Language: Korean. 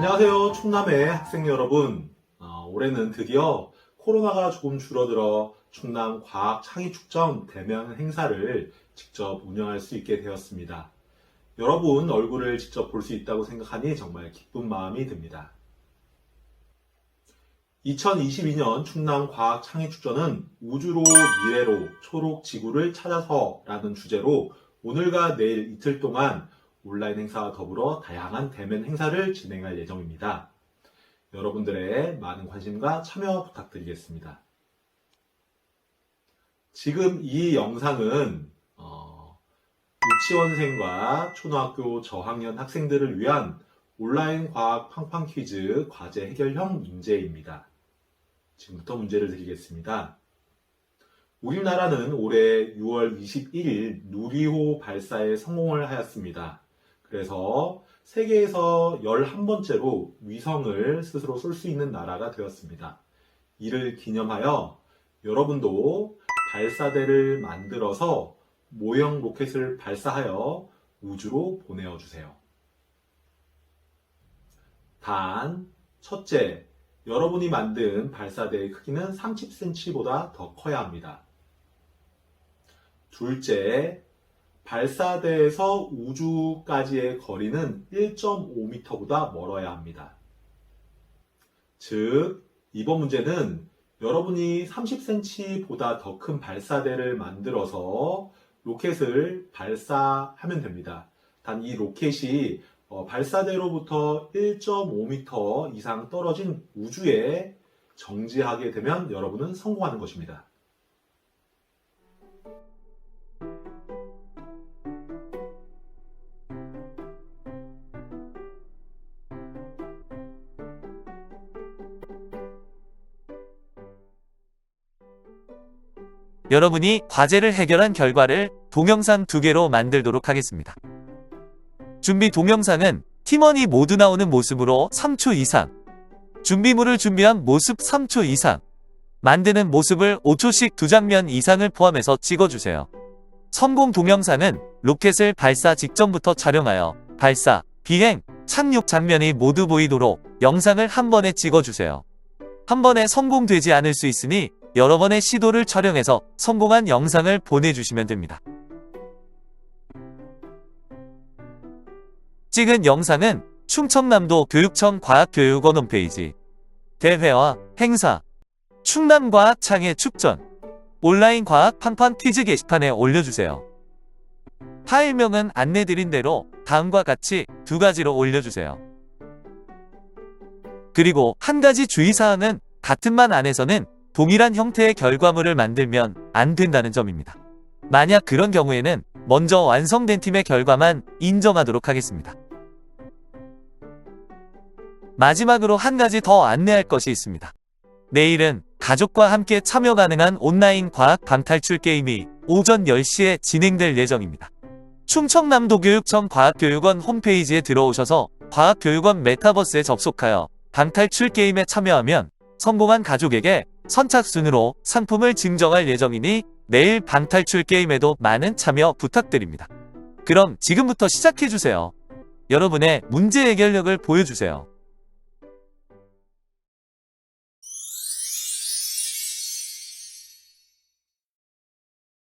안녕하세요. 충남의 학생 여러분. 어, 올해는 드디어 코로나가 조금 줄어들어 충남 과학 창의 축전 대면 행사를 직접 운영할 수 있게 되었습니다. 여러분 얼굴을 직접 볼 수 있다고 생각하니 정말 기쁜 마음이 듭니다. 2022년 충남 과학 창의 축전은 우주로 미래로 초록 지구를 찾아서 라는 주제로 오늘과 내일 이틀 동안 온라인 행사와 더불어 다양한 대면 행사를 진행할 예정입니다. 여러분들의 많은 관심과 참여 부탁드리겠습니다. 지금 이 영상은 어, 유치원생과 초등학교 저학년 학생들을 위한 온라인 과학 팡팡 퀴즈 과제 해결형 문제입니다. 지금부터 문제를 드리겠습니다. 우리나라는 올해 6월 21일 누리호 발사에 성공을 하였습니다. 그래서 세계에서 11번째로 위성을 스스로 쏠 수 있는 나라가 되었습니다. 이를 기념하여 여러분도 발사대를 만들어서 모형 로켓을 발사하여 우주로 보내어 주세요. 단, 첫째, 여러분이 만든 발사대의 크기는 30cm보다 더 커야 합니다. 둘째, 발사대에서 우주까지의 거리는 1.5m보다 멀어야 합니다. 즉, 이번 문제는 여러분이 30cm보다 더 큰 발사대를 만들어서 로켓을 발사하면 됩니다. 단 이 로켓이 어, 발사대로부터 1.5m 이상 떨어진 우주에 정지하게 되면 여러분은 성공하는 것입니다. 여러분이 과제를 해결한 결과를 동영상 두 개로 만들도록 하겠습니다. 준비 동영상은 팀원이 모두 나오는 모습으로 3초 이상, 준비물을 준비한 모습 3초 이상, 만드는 모습을 5초씩 두 장면 이상을 포함해서 찍어주세요. 성공 동영상은 로켓을 발사 직전부터 촬영하여 발사, 비행, 착륙 장면이 모두 보이도록 영상을 한 번에 찍어주세요. 한 번에 성공되지 않을 수 있으니 여러 번의 시도를 촬영해서 성공한 영상을 보내주시면 됩니다. 찍은 영상은 충청남도 교육청 과학교육원 홈페이지, 대회와 행사, 충남과학 창의 축전, 온라인 과학 팡팡 퀴즈 게시판에 올려주세요. 파일명은 안내드린 대로 다음과 같이 두 가지로 올려주세요. 그리고 한 가지 주의사항은 같은 만 안에서는 동일한 형태의 결과물을 만들면 안 된다는 점입니다. 만약 그런 경우에는 먼저 완성된 팀의 결과만 인정하도록 하겠습니다. 마지막으로 한 가지 더 안내할 것이 있습니다. 내일은 가족과 함께 참여 가능한 온라인 과학 방탈출 게임이 오전 10시에 진행될 예정입니다. 충청남도 교육청 과학교육원 홈페이지에 들어오셔서 과학교육원 메타버스에 접속하여 방탈출 게임에 참여하면 성공한 가족에게 선착순으로 상품을 증정할 예정이니 내일 방탈출 게임에도 많은 참여 부탁드립니다. 그럼 지금부터 시작해주세요. 여러분의 문제 해결력을 보여주세요.